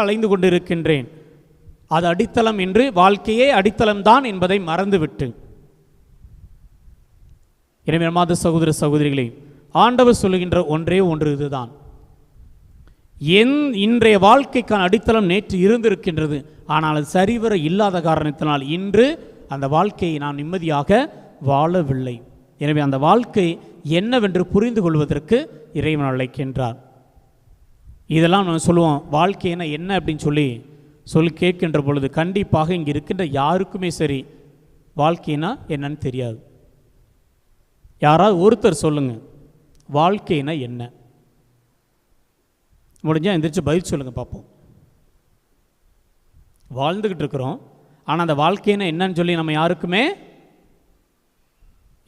அலைந்து கொண்டிருக்கின்றேன். அது அடித்தளம் என்று வாழ்க்கையே அடித்தளம்தான் என்பதை மறந்துவிட்டு. எனவே மாத சகோதர சகோதரிகளே ஆண்டவர் சொல்லுகின்ற ஒன்றே ஒன்று இதுதான். என் இன்றைய வாழ்க்கைக்கான அடித்தளம் நேற்று இருந்திருக்கின்றது. ஆனால் அது சரிவர இல்லாத காரணத்தினால் இன்று அந்த வாழ்க்கையை நான் நிம்மதியாக வாழவில்லை. எனவே அந்த வாழ்க்கை என்னவென்று புரிந்து கொள்வதற்கு இறைவன் அழைக்கின்றார். இதெல்லாம் நம்ம சொல்லுவோம் வாழ்க்கைனா என்ன அப்படின்னு சொல்லி சொல்லி கேட்கின்ற பொழுது கண்டிப்பாக இங்கே இருக்கின்ற யாருக்குமே சரி வாழ்க்கைனா என்னன்னு தெரியாது. யாராவது ஒருத்தர் சொல்லுங்க வாழ்க்கைனா என்ன? முடிஞ்சால் எந்திரிச்சு பதில் சொல்லுங்கள் பார்ப்போம். வாழ்ந்துக்கிட்டு இருக்கிறோம் ஆனால் அந்த வாழ்க்கைனா என்னன்னு சொல்லி நம்ம யாருக்குமே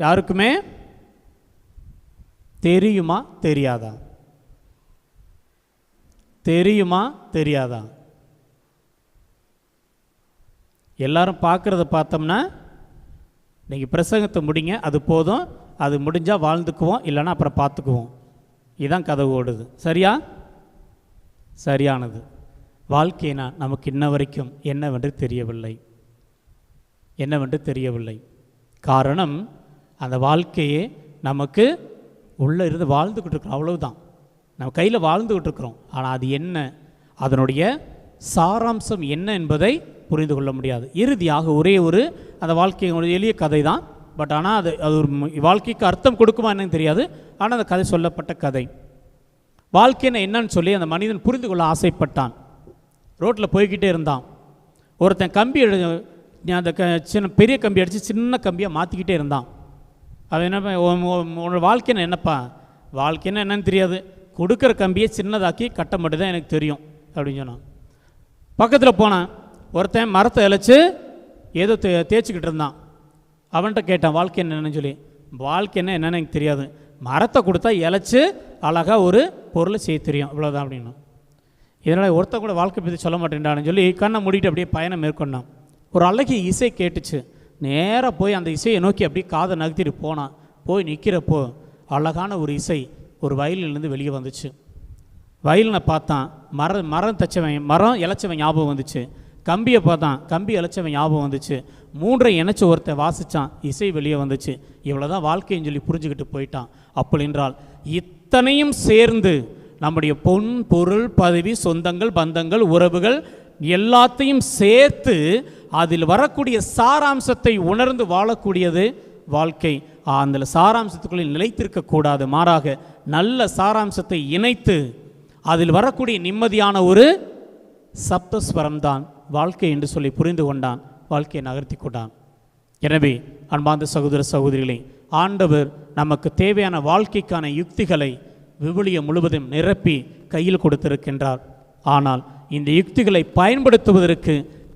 யாருக்குமே தெரியுமா தெரியாதா? தெரியுமா? தெரியாதா? எல்லாரும் பார்க்குறத பார்த்தோம்னா நீங்கள் பிரசங்கத்தை முடிங்க அது போதும். அது முடிஞ்சால் வாழ்ந்துக்குவோம் இல்லைன்னா அப்புறம் பார்த்துக்குவோம். இதுதான் கதை ஓடுது. சரியா? சரியானது. வாழ்க்கைனா நமக்கு இன்ன வரைக்கும் என்னவென்று தெரியவில்லை. என்னவென்று தெரியவில்லை. காரணம் அந்த வாழ்க்கையே நமக்கு உள்ளே இருந்து வாழ்ந்துக்கிட்டு இருக்கிறோம் அவ்வளவுதான். நம்ம கையில் வாழ்ந்துக்கிட்டு இருக்கிறோம் ஆனால் அது என்ன? அதனுடைய சாராம்சம் என்ன என்பதை புரிந்து கொள்ள முடியாது. இறுதியாக ஒரே ஒரு அந்த வாழ்க்கையினுடைய ஒரு எளிய கதை தான் பட் ஆனால் அது அது ஒரு வாழ்க்கைக்கு அர்த்தம் கொடுக்குமா என்னன்னு தெரியாது. ஆனால் அந்த கதை சொல்லப்பட்ட கதை. வாழ்க்கைன்னா என்னன்னு சொல்லி அந்த மனிதன் புரிந்து கொள்ள ஆசைப்பட்டான். ரோட்டில் போய்கிட்டே இருந்தான். ஒருத்தன் கம்பி அந்த க சின்ன பெரிய கம்பி அடித்து சின்ன கம்பியாக மாற்றிக்கிட்டே இருந்தான். அவன் என்ன உன்னோட வாழ்க்கைன்னு என்னப்பா? வாழ்க்கைன்னு என்னன்னு தெரியாது. கொடுக்குற கம்பியை சின்னதாக்கி கட்ட மட்டும்தான் எனக்கு தெரியும் அப்படின்னு சொன்னான். பக்கத்தில் போனேன். ஒருத்தன் மரத்தை இழைச்சி ஏதோ தே தேய்ச்சிக்கிட்டு இருந்தான். அவன்கிட்ட கேட்டான் வாழ்க்கை என்னென்னு சொல்லி. வாழ்க்கை என்ன? என்னன்னு எனக்கு தெரியாது. மரத்தை கொடுத்தா இழைச்சி அழகாக ஒரு பொருளை செய்ய தெரியும். இவ்வளோதான் அப்படின்னா. இதனால் ஒருத்தன் கூட வாழ்க்கை பற்றி சொல்ல மாட்டேன்டான்னு சொல்லி கண்ணை மூடிட்டு அப்படியே பயணம் மேற்கொண்டான். ஒரு அழகிய இசை கேட்டுச்சு. நேராக போய் அந்த இசையை நோக்கி அப்படியே காதை நகர்த்திட்டு போனான். போய் நிற்கிறப்போ அழகான ஒரு இசை. ஒரு வயலிலேருந்து வெளியே வந்துச்சு. வயலில் பார்த்தான். மரம் மரம் தச்சவன் மரம் இழைச்சவன் ஞாபகம் வந்துச்சு. கம்பியை பார்த்தான். கம்பி இழைச்சவன் ஞாபகம் வந்துச்சு. மூன்றை இணைச்ச ஒருத்தன் வாசித்தான் இசை வெளியே வந்துச்சு. இவ்வளோதான் வாழ்க்கைன்னு சொல்லி புரிஞ்சுக்கிட்டு போயிட்டான். அப்படி என்றால் இத்தனையும் சேர்ந்து நம்முடைய பொன் பொருள் பதவி சொந்தங்கள் பந்தங்கள் உறவுகள் எல்லாத்தையும் சேர்த்து அதில் வரக்கூடிய சாராம்சத்தை உணர்ந்து வாழக்கூடியது வாழ்க்கை. அந்த சாராம்சத்துக்குள்ளே நிலைத்திருக்க கூடாது மாறாக நல்ல சாராம்சத்தை இணைத்து அதில் வரக்கூடிய நிம்மதியான ஒரு சப்தஸ்வரம் தான் வாழ்க்கை என்று சொல்லி புரிந்து கொண்டான் வாழ்க்கையை நகர்த்தி கொண்டான். எனவே அன்பார்ந்த சகோதர சகோதரிகளே ஆண்டவர் நமக்கு தேவையான வாழ்க்கைக்கான யுக்திகளை விவிலியம் முழுவதும் நிரப்பி கையில் கொடுத்திருக்கின்றார். ஆனால் இந்த யுக்திகளை பயன்படுத்துவதற்கு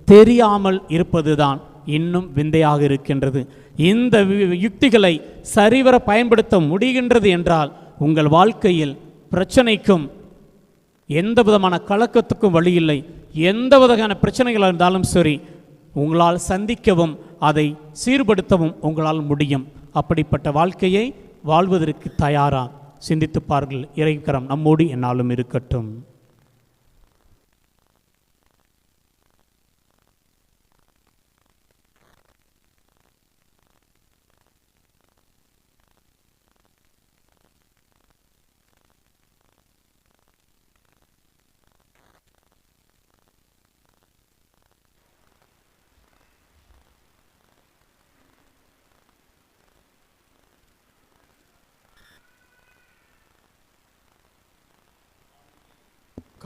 தெரியாமல் இருப்பதுதான் இன்னும் விந்தையாக இருக்கின்றது. இந்த வி- யுக்திகளை சரிவர பயன்படுத்த முடிகின்றது என்றால் உங்கள் வாழ்க்கையில் பிரச்சனைக்கும் எந்த விதமான கலக்கத்துக்கும் வழி இல்லை. எந்த விதமான பிரச்சனைகள் இருந்தாலும் சரி உங்களால் சந்திக்கவும் அதை சீர்படுத்தவும் உங்களால் முடியும். அப்படிப்பட்ட வாழ்க்கையை வாழ்வதற்கு தயாரா? சிந்தித்து பாருங்கள் இறைக்கரம் நம்மோடு என்னாலும் இருக்கட்டும்.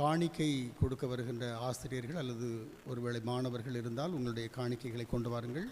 காணிக்கை கொடுக்க வருகின்ற ஆசிரியர்கள் அல்லது ஒருவேளை மாணவர்கள் இருந்தால் உங்களுடைய காணிக்கைகளை கொண்டு வாருங்கள்.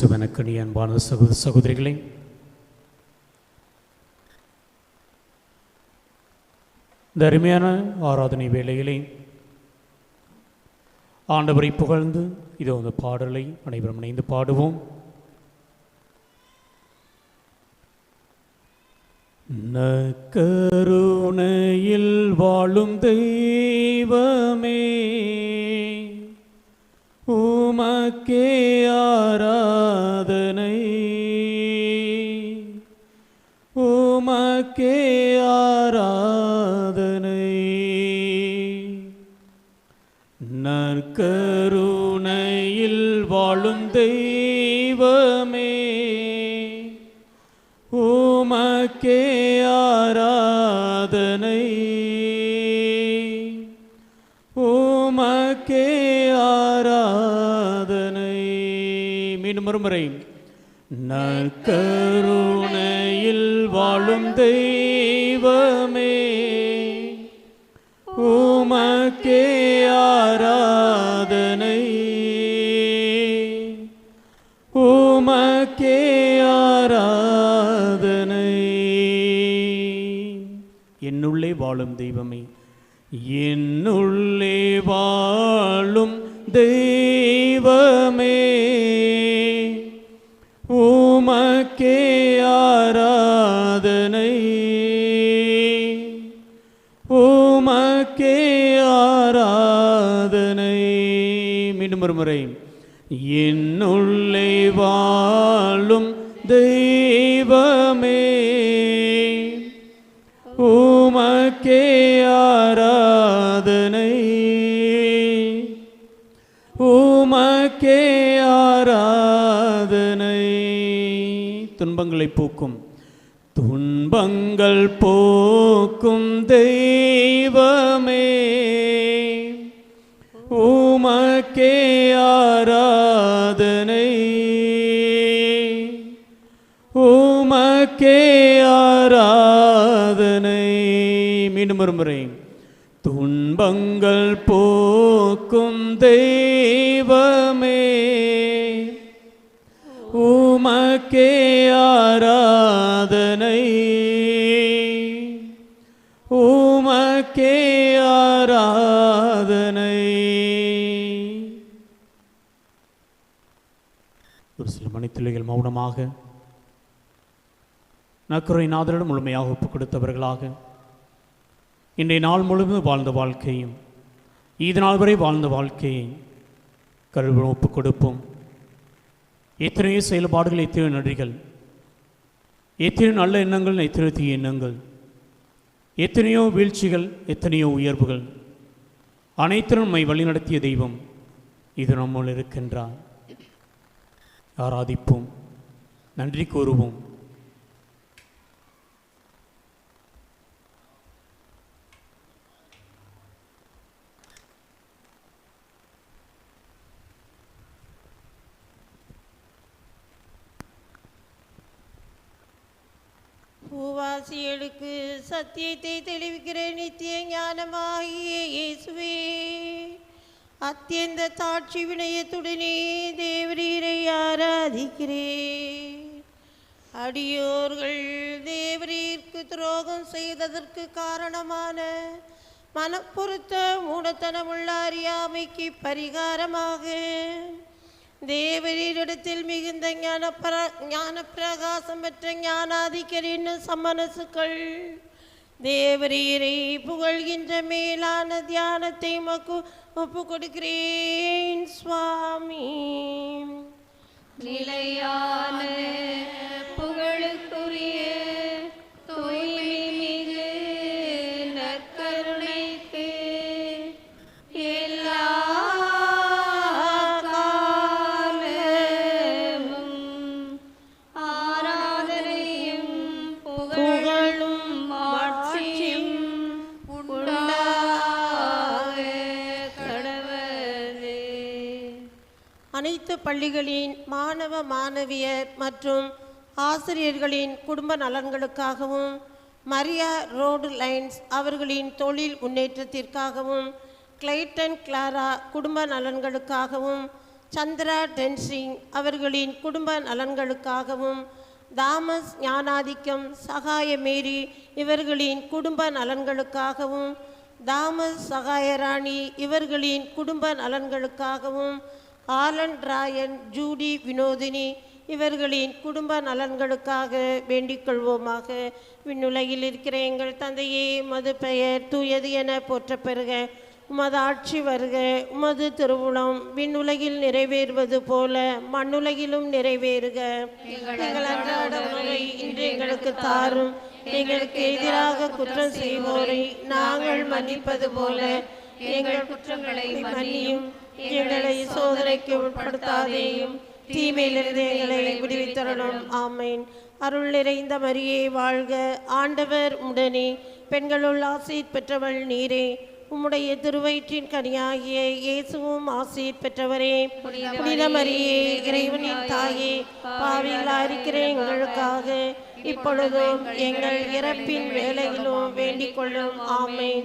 இயேசுவனக்கணி அன்பான சகோதர சகோதரிகளே. இந்த அருமையான ஆராதனை வேளையிலே ஆண்டவரை புகழ்ந்து இதோ அந்த பாடலை அனைவரும் இணைந்து பாடுவோம். நக்கருணையில் வாழும் தெய்வமே உமக்கே ஆராதனை. மீண்டும் மறுமுறை நற்கருணையில் வாழும் தெய்வமே உமக்கே ஆராதனை. உமக்கே ஆராதனை. என்னுள்ளே வாழும் தெய்வமே என்னுள்ளே வாழும் தெய்வமே. மீண்டும் ஒருமுறை என்னுள்ளே வாழும் தெய்வமே உமக்கே ஆராதனை உமக்கே ஆராதனை. துன்பங்களை போக்கும் துன்பங்கள் போக்கும் தெய்வமே. உனக்கே ஆராதனை. உமக்கே ஆராதனை. மீண்டும் ஒரு முறை. துன்பங்கள் போக்கும் தெய்வமே. உமக்கே மௌனமாக. நக்கரை நாதரிடம் முழுமையாக ஒப்புக் கொடுத்தவர்களாக. இன்றைய நாள் முழுவதும் வாழ்ந்த வாழ்க்கையும் இது நாள் வரை வாழ்ந்த வாழ்க்கையை கல்வி ஒப்புக் கொடுப்போம். எத்தனையோ செயல்பாடுகள் எத்தனையோ நன்றிகள். எத்தனையோ நல்ல எண்ணங்கள் எத்தனையோ தீய எண்ணங்கள். எத்தனையோ வீழ்ச்சிகள் எத்தனையோ உயர்வுகள். அனைத்திலும் நம்மை வழிநடத்திய தெய்வம் இது நம்முள் இருக்கின்றார். ஆராதிப்போம். நன்றி கூறுவோம். பூவாசிகளுக்கு சத்தியத்தை தெளிவிக்கிற நித்திய ஞானமாகிய இயேசுவே அத்தியந்த தாட்சி வினயத்துடனே தேவரீரை ஆராதிக்கிறேன். அடியோர்கள் தேவரீர்க்கு துரோகம் செய்ததற்கு காரணமான மனப்பொருத்த மூடத்தனமுள்ள அறியாமைக்கு பரிகாரமாக தேவரீரிடத்தில் மிகுந்த ஞானப்பிர ஞான பிரகாசம் பெற்ற ஞானாதிக்கரின் சம்மனசுக்கள் தேவரீரை புகழ்கின்ற மேலான தியானத்தை மக்கு ஒப்பு கொடுக்கிறேன் சுவாமி. நிலையான அனைத்து பள்ளிகளின் மாணவ மாணவியர் மற்றும் ஆசிரியர்களின் குடும்ப நலன்களுக்காகவும் மரியா ரோடு லைன்ஸ் அவர்களின் தொழில் முன்னேற்றத்திற்காகவும் கிளைட்டன் கிளாரா குடும்ப நலன்களுக்காகவும் சந்திரா டென்சிங் அவர்களின் குடும்ப நலன்களுக்காகவும் தாமஸ் ஞானாதிக்கம் சகாய மேரி இவர்களின் குடும்ப நலன்களுக்காகவும் தாமஸ் சகாயராணி இவர்களின் குடும்ப நலன்களுக்காகவும் ஆலன் ராயன் ஜூடி வினோதினி இவர்களின் குடும்ப நலன்களுக்காக வேண்டிக் கொள்வோமாக. விண்ணுலகில் இருக்கிற எங்கள் தந்தையே மது பெயர் தூயது என போற்ற பெறுக உமது ஆட்சி வருக உமது திருவுளம் விண்ணுலகில் நிறைவேறுவது போல மண்ணுலகிலும் நிறைவேறுக. எங்கள் அன்றாட உணவை இன்று எங்களுக்கு தாரும். எங்களுக்கு எதிராக குற்றம் செய்வோரை நாங்கள் மன்னிப்பது போல எங்கள் குற்றங்களை மன்னியும். எங்களை சோதனைக்கு உட்படுத்தாதேயும் தீமையிலிருந்து எங்களை விடுவித்தரணும். ஆமேன். அருள் நிறைந்த மரியே வாழ்க. ஆண்டவர் உடனே பெண்களுள் ஆசீர் பெற்றவள் நீரே. உம்முடைய திருவயிற்றின் கனியாகிய இயேசுவும் ஆசீர் பெற்றவரே. புனித மரியே இறைவனின் தாயே பாவிகளா இருக்கிற எங்களுக்காக இப்பொழுதும் எங்கள் இறப்பின் வேலையிலும் வேண்டிக் கொள்ளும். ஆமேன்.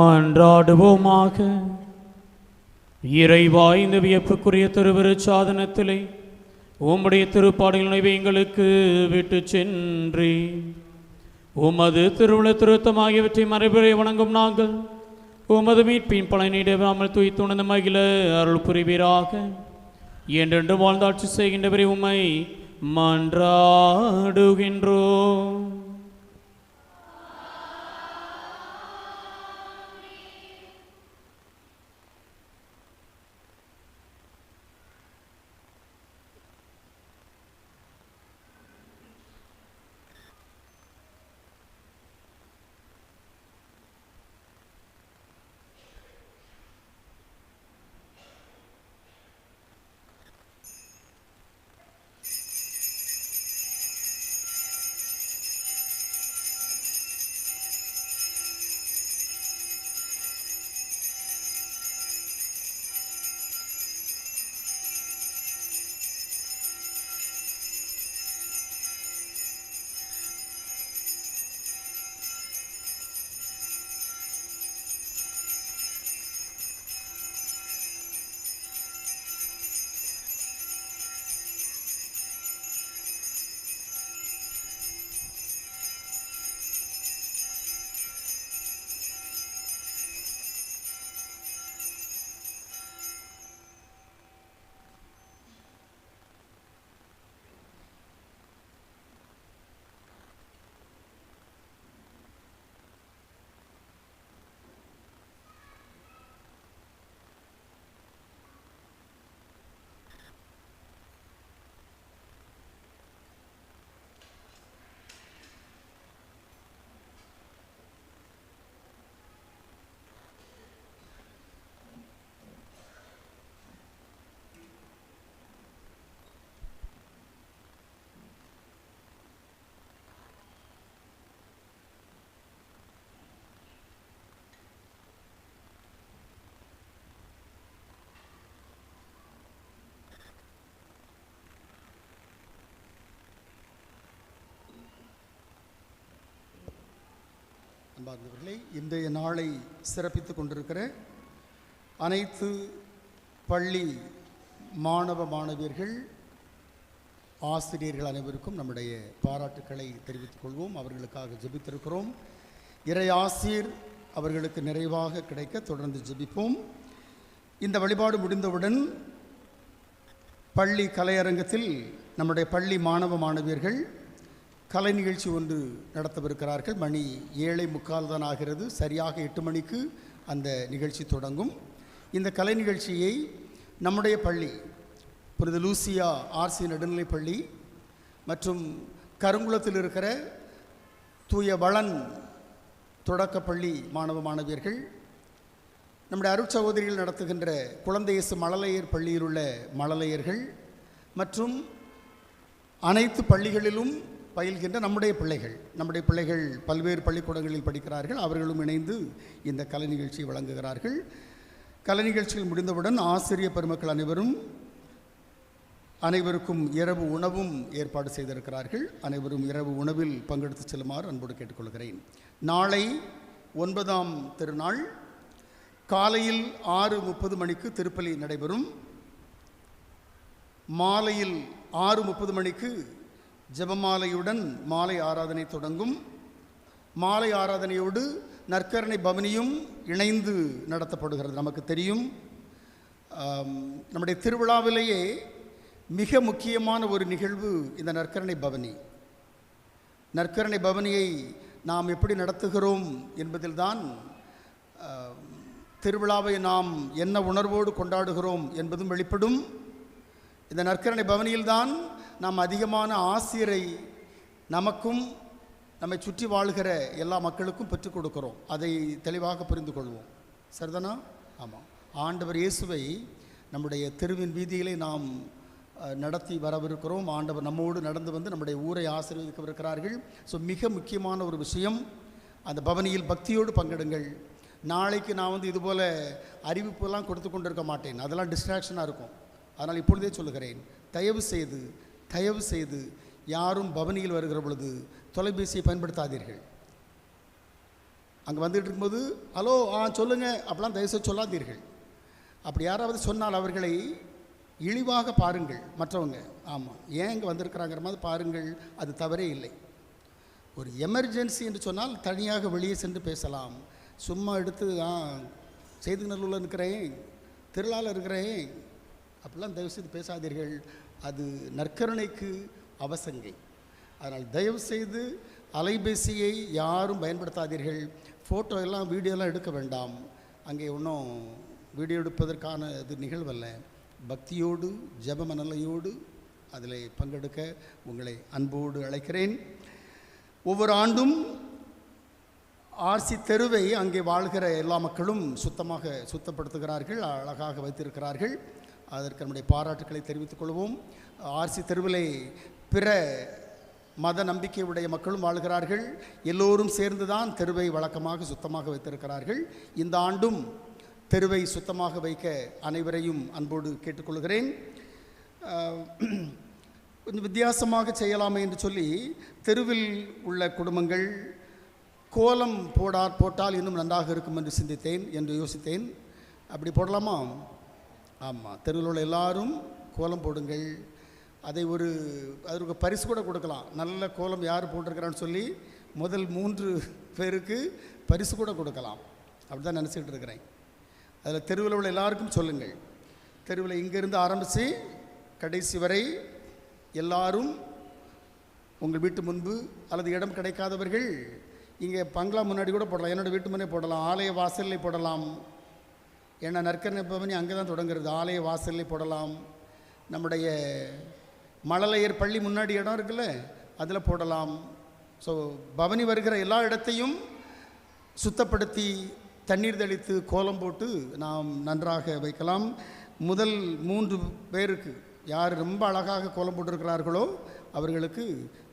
மன்றாடுவோமாக. இறைவா இந்த வியப்புக்குரிய திருவிருச்சாதனத்திலே உம்முடைய திருப்பாடுகளை எங்களுக்கு விட்டு சென்றி. உமது திருவிழ திருத்தம் ஆகியவற்றை மறைபுரை வணங்கும் நாங்கள் உமது மீட்பின் பலனிடாமல் துய்த்துணர்ந்த மகிழ அருள் புரிவீராக என்றென்று வாழ்ந்தாட்சி செய்கின்றவரை உம்மை மன்றாடுகின்றோம். அன்பார்ந்தவர்களே இன்றைய நாளை சிறப்பித்துக் கொண்டிருக்கிற அனைத்து பள்ளி மாணவ மாணவியர்கள் ஆசிரியர்கள் அனைவருக்கும் நம்முடைய பாராட்டுக்களை தெரிவித்துக் கொள்வோம். அவர்களுக்காக ஜெபித்திருக்கிறோம். இறை ஆசிர் அவர்களுக்கு நிறைவாக கிடைக்க தொடர்ந்து ஜபிப்போம். இந்த வழிபாடு முடிந்தவுடன் பள்ளி கலையரங்கத்தில் நம்முடைய பள்ளி மாணவ மாணவியர்கள் கலை நிகழ்ச்சி ஒன்று நடத்தவிருக்கிறார்கள். மணி ஏழை முக்கால் தான் ஆகிறது சரியாக எட்டு மணிக்கு அந்த நிகழ்ச்சி தொடங்கும். இந்த கலை நிகழ்ச்சியை நம்முடைய பள்ளி புனித லூசியா ஆர்சி நடுநிலைப் பள்ளி மற்றும் கருங்குளத்தில் இருக்கிற தூய வளன் தொடக்கப்பள்ளி மாணவ மாணவியர்கள் நம்முடைய அருட்சகோதரிகள் நடத்துகின்ற குழந்தையசு மழலையர் பள்ளியில் உள்ள மழலையர்கள் மற்றும் அனைத்து பள்ளிகளிலும் பயில்கின்ற நம்முடைய பிள்ளைகள். நம்முடைய பிள்ளைகள் பல்வேறு பள்ளிக்கூடங்களில் படிக்கிறார்கள். அவர்களும் இணைந்து இந்த கலை நிகழ்ச்சியை வழங்குகிறார்கள். கலை நிகழ்ச்சிகள் முடிந்தவுடன் ஆசிரிய பெருமக்கள் அனைவரும் அனைவருக்கும் இரவு உணவும் ஏற்பாடு செய்திருக்கிறார்கள். அனைவரும் இரவு உணவில் பங்கெடுத்து செல்லுமாறு அன்போடு கேட்டுக்கொள்கிறேன். நாளை ஒன்பதாம் திருநாள் காலையில் ஆறு முப்பது மணிக்கு திருப்பலி நடைபெறும். மாலையில் ஆறு முப்பது மணிக்கு ஜெபமாலையுடன் மாலை ஆராதனை தொடங்கும். மாலை ஆராதனையோடு நற்கரணை பவனியும் இணைந்து நடத்தப்படுகிறது நமக்கு தெரியும். நம்முடைய திருவிழாவிலேயே மிக முக்கியமான ஒரு நிகழ்வு இந்த நற்கரணை பவனி. நற்கரணை பவனியை நாம் எப்படி நடத்துகிறோம் என்பதில்தான் திருவிழாவை நாம் என்ன உணர்வோடு கொண்டாடுகிறோம் என்பதும் வெளிப்படும். இந்த நற்கரணை பவனியில்தான் நாம் அதிகமான ஆசிரியரை நமக்கும் நம்மை சுற்றி வாழ்கிற எல்லா மக்களுக்கும் பெற்றுக் கொடுக்கிறோம். அதை தெளிவாக புரிந்து கொள்வோம். சரிதானா? ஆமாம் ஆண்டவர் இயேசுவை நம்முடைய தெருவின் வீதியிலே நாம் நடத்தி வரவிருக்கிறோம். ஆண்டவர் நம்மோடு நடந்து வந்து நம்முடைய ஊரை ஆசீர்வதிக்கவிருக்கிறார்கள். ஸோ மிக முக்கியமான ஒரு விஷயம் அந்த பவனியில் பக்தியோடு பங்கெடுங்கள். நாளைக்கு நான் வந்து இதுபோல் அறிவிப்புலாம் கொடுத்து கொண்டிருக்க மாட்டேன். அதெல்லாம் டிஸ்ட்ராக்ஷனாக இருக்கும். அதனால் இப்பொழுதே சொல்லுகிறேன். தயவு செய்து தயவு செய்து யாரும் பவனியில் வருகிற பொழுது தொலைபேசியை பயன்படுத்தாதீர்கள். அங்கே வந்துகிட்டு இருக்கும்போது ஹலோ ஆ சொல்லுங்கள் அப்படிலாம் தயவுசெய்து சொல்லாதீர்கள். அப்படி யாராவது சொன்னால் அவர்களை இழிவாக பாருங்கள் மற்றவங்க. ஆமாம் ஏன் இங்கே வந்திருக்கிறாங்கிற மாதிரி பாருங்கள் அது தவறே இல்லை. ஒரு எமர்ஜென்சி என்று சொன்னால் தனியாக வெளியே சென்று பேசலாம். சும்மா எடுத்து ஆ செய்திநல்லூரில் இருக்கிறேன் திருளால் இருக்கிறேன். அப்படிலாம் தயவு செய்து பேசாதீர்கள். அது நற்கருணைக்கு அவசங்கை. அதனால் தயவு செய்து அலைபேசியை யாரும் பயன்படுத்தாதீர்கள். ஃபோட்டோ எல்லாம் வீடியோலாம் எடுக்க வேண்டாம். அங்கே ஒன்றும் வீடியோ எடுப்பதற்கான இது நிகழ்வல்ல. பக்தியோடு ஜெப மனநிலையோடு அதில் பங்கெடுக்க உங்களை அன்போடு அழைக்கிறேன். ஒவ்வொரு ஆண்டும் ஆர்சி தெருவை அங்கே வாழ்கிற எல்லா மக்களும் சுத்தமாக சுத்தப்படுத்துகிறார்கள் அழகாக வைத்திருக்கிறார்கள். அதற்கு நம்முடைய பாராட்டுக்களை தெரிவித்துக் கொள்வோம். ஆர்சி தெருவிலே பிற மத நம்பிக்கையுடைய மக்களும் வாழ்கிறார்கள். எல்லோரும் சேர்ந்துதான் தெருவை வழக்கமாக சுத்தமாக வைத்திருக்கிறார்கள். இந்த ஆண்டும் தெருவை சுத்தமாக வைக்க அனைவரையும் அன்போடு கேட்டுக்கொள்கிறேன். கொஞ்சம் வித்தியாசமாக செய்யலாமே என்று சொல்லி தெருவில் உள்ள குடும்பங்கள் கோலம் போடா போட்டால் இன்னும் நன்றாக இருக்கும் என்று சிந்தித்தேன் என்று யோசித்தேன். அப்படி போடலாமா? ஆமாம் தெருவில் உள்ள எல்லாரும் கோலம் போடுங்கள். அதை ஒரு அதற்கு பரிசு கூட கொடுக்கலாம். நல்ல கோலம் யார் போட்டிருக்கிறான்னு சொல்லி முதல் மூன்று பேருக்கு பரிசு கூட கொடுக்கலாம். அப்படி தான் நினச்சிக்கிட்டு இருக்கிறேன். அதில் தெருவில் உள்ள எல்லாருக்கும் சொல்லுங்கள். தெருவில் இங்கேருந்து ஆரம்பித்து கடைசி வரை எல்லாரும் உங்கள் வீட்டு முன்பு அல்லது இடம் கிடைக்காதவர்கள் இங்கே பங்களா முன்னாடி கூட போடலாம். என்னோடய வீட்டு முன்னே போடலாம். ஆலய வாசலில் போடலாம். ஏன்னா நற்கரணை பவனி அங்கே தான் தொடங்குறது. ஆலய வாசல்லே போடலாம். நம்முடைய மழலையர் பள்ளி முன்னாடி இடம் இருக்குல்ல அதில் போடலாம். ஸோ பவனி வருகிற எல்லா இடத்தையும் சுத்தப்படுத்தி தண்ணீர் தெளித்து கோலம் போட்டு நாம் நன்றாக வைக்கலாம். முதல் மூன்று பேருக்கு யார் ரொம்ப அழகாக கோலம் போட்டிருக்கிறார்களோ அவர்களுக்கு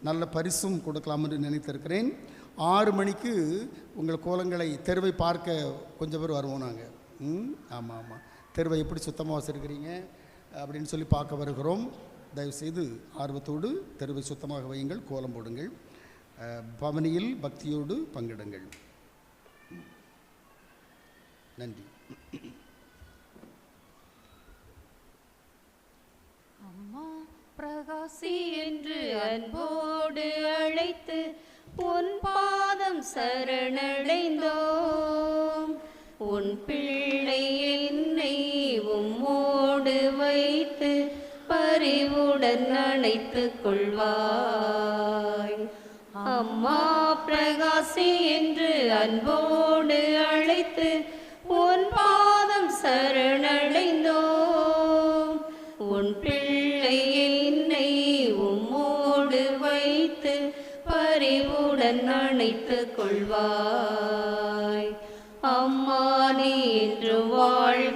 நல்ல பரிசும் கொடுக்கலாம் என்று நினைத்திருக்கிறேன். ஆறு மணிக்கு உங்கள் கோலங்களை தெருவை பார்க்க கொஞ்சம் பேர் வருவோம் நாங்கள் ம் ஆமாம் ஆமாம் தெருவை எப்படி சுத்தமாக வச்சுருக்கிறீங்க அப்படின்னு சொல்லி பார்க்க வருகிறோம். தயவுசெய்து ஆர்வத்தோடு தெருவை சுத்தமாக வையுங்கள் கோலம் போடுங்கள். பவனியில் பக்தியோடு பங்கிடுங்கள். நன்றி. அம்மா பிரகாசி என்று அன்போடு அழைத்து உன் பாதம் சரணடைந்தோ உன் பிள்ளை என்னை உம்மோடு வைத்து பரிவுடன் அணைத்துக் கொள்வாய். அம்மா பிரகாசி என்று அன்போடு அழைத்து உன் பாதம் சரணடைந்தோம். உன் பிள்ளை என்னை உம்மோடு வைத்து பரிவுடன் அணைத்துக் கொள்வாய். நீ